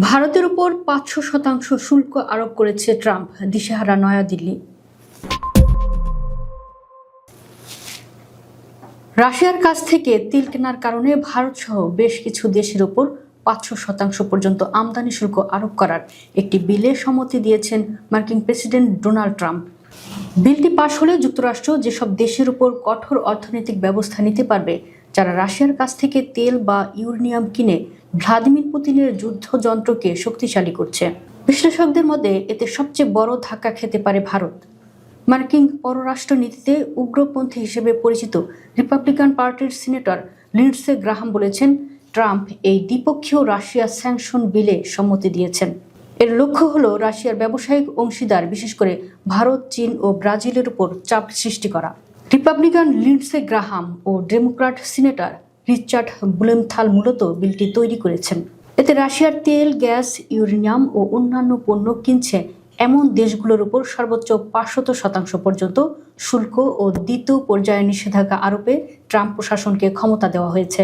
ভারতের উপর পাঁচশো শতাংশ শুল্ক আরোপ করেছে ট্রাম্প, দিশেহারা নয়াদিল্লি। রাশিয়ার কাছ থেকে তেল কেনার কারণে ভারত সহ বেশ কিছু দেশের উপর পাঁচশো শতাংশ পর্যন্ত আমদানি শুল্ক আরোপ করার একটি বিলে সম্মতি দিয়েছেন মার্কিন প্রেসিডেন্ট ডোনাল্ড ট্রাম্প। বিলটি পাশ হলে যুক্তরাষ্ট্র যেসব দেশের উপর কঠোর অর্থনৈতিক ব্যবস্থা নিতে পারবে যারা রাশিয়ার কাছ থেকে তেল বা ইউরেনিয়াম কিনে ভ্লাদিমির পুতিনের যুদ্ধযন্ত্রকে শক্তিশালী করছে। বিশ্লেষকদের মধ্যে এতে সবচেয়ে বড় ধাক্কা খেতে পারে ভারত। মার্কিন পররাষ্ট্র নীতিতে উগ্রপন্থী হিসেবে পরিচিত রিপাবলিকান পার্টির সিনেটর লিন্ডসে গ্রাহাম বলেছেন, ট্রাম্প এই দ্বিপক্ষীয় রাশিয়া স্যাংশন বিলে সম্মতি দিয়েছেন। এর লক্ষ্য হল রাশিয়ার ব্যবসায়িক অংশীদার, বিশেষ করে ভারত, চীন ও ব্রাজিলের উপর চাপ সৃষ্টি করা। রিপাবলিকান লিন্ডসে গ্রাহাম ও ডেমোক্রাট সিনেটর রিচার্ড বুলেমথাল মূলত বিলটি তৈরি করেছেন। এতে রাশিয়ার তেল, গ্যাস, ইউরেনিয়াম ও অন্যান্য পণ্য কিনছে এমন দেশগুলোর উপর সর্বোচ্চ পাঁচশত শতাংশ পর্যন্ত শুল্ক ও দ্বিতীয় পর্যায়ে নিষেধাজ্ঞা আরোপে ট্রাম্প প্রশাসনকে ক্ষমতা দেওয়া হয়েছে।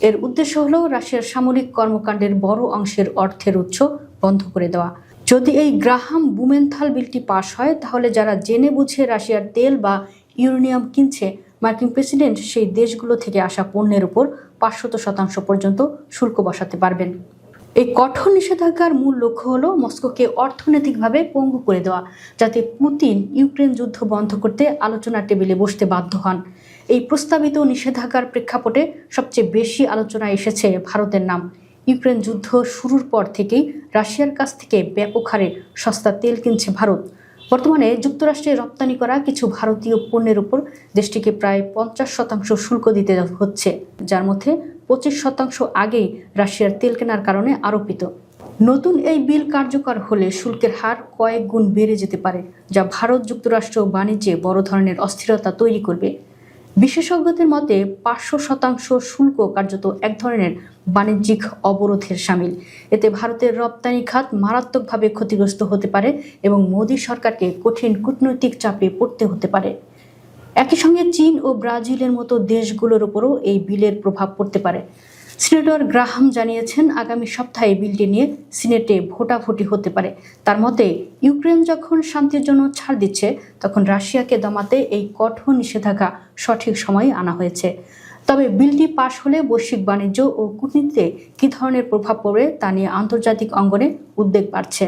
এর উদ্দেশ্য হল রাশিয়ার সামরিক কর্মকাণ্ডের বড় অংশের অর্থের উৎস বন্ধ করে দেওয়া। যদি এই গ্রাহাম বুমেনথাল বিলটি পাশ হয়, তাহলে যারা জেনে বুঝে রাশিয়ার তেল বা ইউরেনিয়াম কিনছে মার্কিন প্রেসিডেন্ট, সেই দেশগুলো থেকে আসা পণ্যের উপর পাঁচশত শতাংশ পর্যন্ত শুল্ক বসাতে পারবেন। এই কঠোর নিষেধাজ্ঞার মূল লক্ষ্য হল মস্কোকে অর্থনৈতিকভাবে পঙ্গু করে দেওয়া, যাতে পুতিন ইউক্রেন যুদ্ধ বন্ধ করতে আলোচনার টেবিলে বসতে বাধ্য হন। এই প্রস্তাবিত নিষেধাজ্ঞার প্রেক্ষাপটে সবচেয়ে বেশি আলোচনায় এসেছে ভারতের নাম। ইউক্রেন যুদ্ধ শুরুর পর থেকেই রাশিয়ার কাছ থেকে ব্যাপক হারে সস্তা তেল কিনছে ভারত। বর্তমানে যুক্তরাষ্ট্রে রপ্তানি করা কিছু ভারতীয় পণ্যের উপর দেশটিকে প্রায় পঞ্চাশ শতাংশ শুল্ক দিতে হচ্ছে, যার মধ্যে পঁচিশ শতাংশ আগেই রাশিয়ার তেল কেনার কারণে আরোপিত। নতুন এই বিল কার্যকর হলে শুল্কের হার কয়েক গুণ বেড়ে যেতে পারে, যা ভারত, যুক্তরাষ্ট্র বাণিজ্যে বড় ধরনের অস্থিরতা তৈরি করবে। বিশেষজ্ঞদের মতে পাঁচশো শতাংশ শুল্ক কার্যত এক ধরনের বাণিজ্যিক অবরোধের সামিল। এতে ভারতের রপ্তানি খাত মারাত্মকভাবে ক্ষতিগ্রস্ত হতে পারে এবং মোদী সরকারকে কঠিন কূটনৈতিক চাপে পড়তে হতে পারে। একই সঙ্গে চীন ও ব্রাজিলের মতো দেশগুলোর উপরও এই বিলের প্রভাব পড়তে পারে। সিনেটর গ্রাহাম জানিয়েছেন, আগামী সপ্তাহে বিলটি নিয়ে সিনেটে ভোটাভুটি হতে পারে। তার মতে, ইউক্রেন যখন শান্তির জন্য ছাড় দিচ্ছে, তখন রাশিয়াকে দমাতে এই কঠোর নিষেধাজ্ঞা সঠিক সময়ে আনা হয়েছে। তবে বিলটি পাশ হলে বৈশ্বিক বাণিজ্য ও কূটনীতিতে কী ধরনের প্রভাব পড়বে তা নিয়ে আন্তর্জাতিক অঙ্গনে উদ্বেগ বাড়ছে।